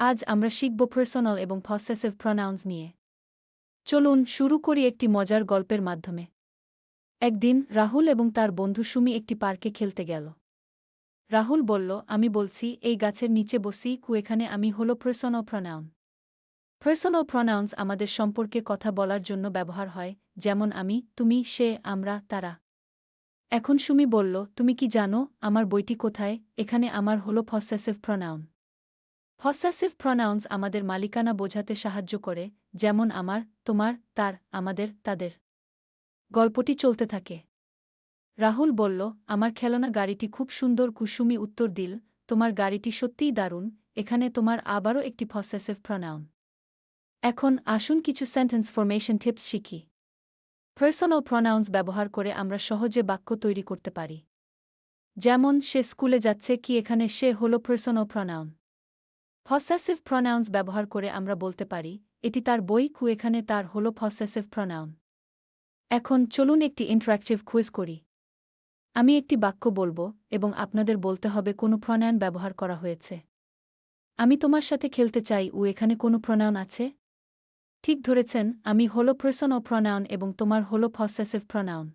আজ আমরা শিখব পার্সোনাল এবং পসেসিভ প্রনাউন্স নিয়ে। চলুন শুরু করি একটি মজার গল্পের মাধ্যমে। একদিন রাহুল এবং তার বন্ধু সুমি একটি পার্কে খেলতে গেল। রাহুল বলল, আমি বলছি, এই গাছের নিচে বসি কু এখানে আমি হল পার্সোনাল প্রনাউন পার্সোনাল প্রনাউন্স আমাদের সম্পর্কে কথা বলার জন্য ব্যবহার হয়, যেমন আমি, তুমি, সে, আমরা, তারা। এখন সুমি বলল, তুমি কি জানো, আমার বইটি কোথায়? এখানে আমার হল পসেসিভ প্রনাউন পসেসিভ প্রনাউন্স আমাদের মালিকানা বোঝাতে সাহায্য করে, যেমন আমার, তোমার, তার, আমাদের, তাদের। গল্পটি চলতে থাকে। রাহুল বলল, আমার খেলনা গাড়িটি খুব সুন্দর কুসুমি উত্তর দিল, তোমার গাড়িটি সত্যিই দারুণ, এখানে তোমার আবারও একটি পসেসিভ প্রনাউন এখন আসুন কিছু সেন্টেন্স ফরমেশন টিপস শিখি। পার্সোনাল প্রনাউন্স ব্যবহার করে আমরা সহজে বাক্য তৈরি করতে পারি। যেমন, সে স্কুলে যাচ্ছে, কি এখানে সে হল পার্সোনাল প্রনাউন পসেসিভ প্রনাউন্স ব্যবহার করে আমরা বলতে পারি, এটি তার বই কু এখানে তার হল পসেসিভ প্রনাউন এখন চলুন একটি ইন্টারাক্টিভ কুইজ করি। আমি একটি বাক্য বলব এবং আপনাদের বলতে হবে কোনো প্রণয়ন ব্যবহার করা হয়েছে। আমি তোমার সাথে খেলতে চাই ও এখানে কোনো প্রণয়ন আছে? ঠিক ধরেছেন, আমি হল পার্সন ও প্রনাউন এবং তোমার হল পসেসিভ প্রনাউন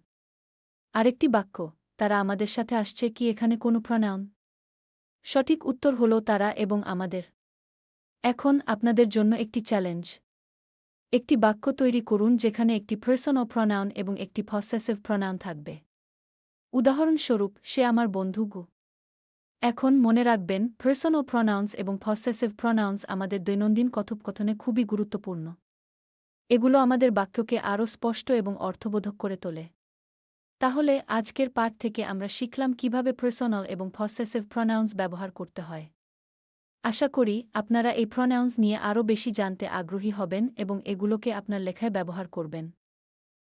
আরেকটি বাক্য, তারা আমাদের সাথে আসছে কি এখানে কোনো প্রনাউন সঠিক উত্তর হল তারা এবং আমাদের। এখন আপনাদের জন্য একটি চ্যালেঞ্জ একটি বাক্য তৈরি করুন যেখানে একটি পার্সন ও প্রনাউন এবং একটি পসেসিভ প্রনাউন থাকবে। উদাহরণস্বরূপ, সে আমার বন্ধু গু। এখন মনে রাখবেন পার্সন ও প্রনাউন্স এবং পসেসিভ প্রনাউন্স আমাদের দৈনন্দিন কথোপকথনে খুবই গুরুত্বপূর্ণ। এগুলো আমাদের বাক্যকে আরও স্পষ্ট এবং অর্থবোধক করে তোলে। তাহলে, আজকের পাঠ থেকে আমরা শিখলাম কীভাবে পার্সোনাল এবং পসেসিভ প্রনাউন্স ব্যবহার করতে হয়। আশা করি আপনারা এই প্রনাউন্স নিয়ে আরও বেশি জানতে আগ্রহী হবেন এবং এগুলোকে আপনার লেখায় ব্যবহার করবেন।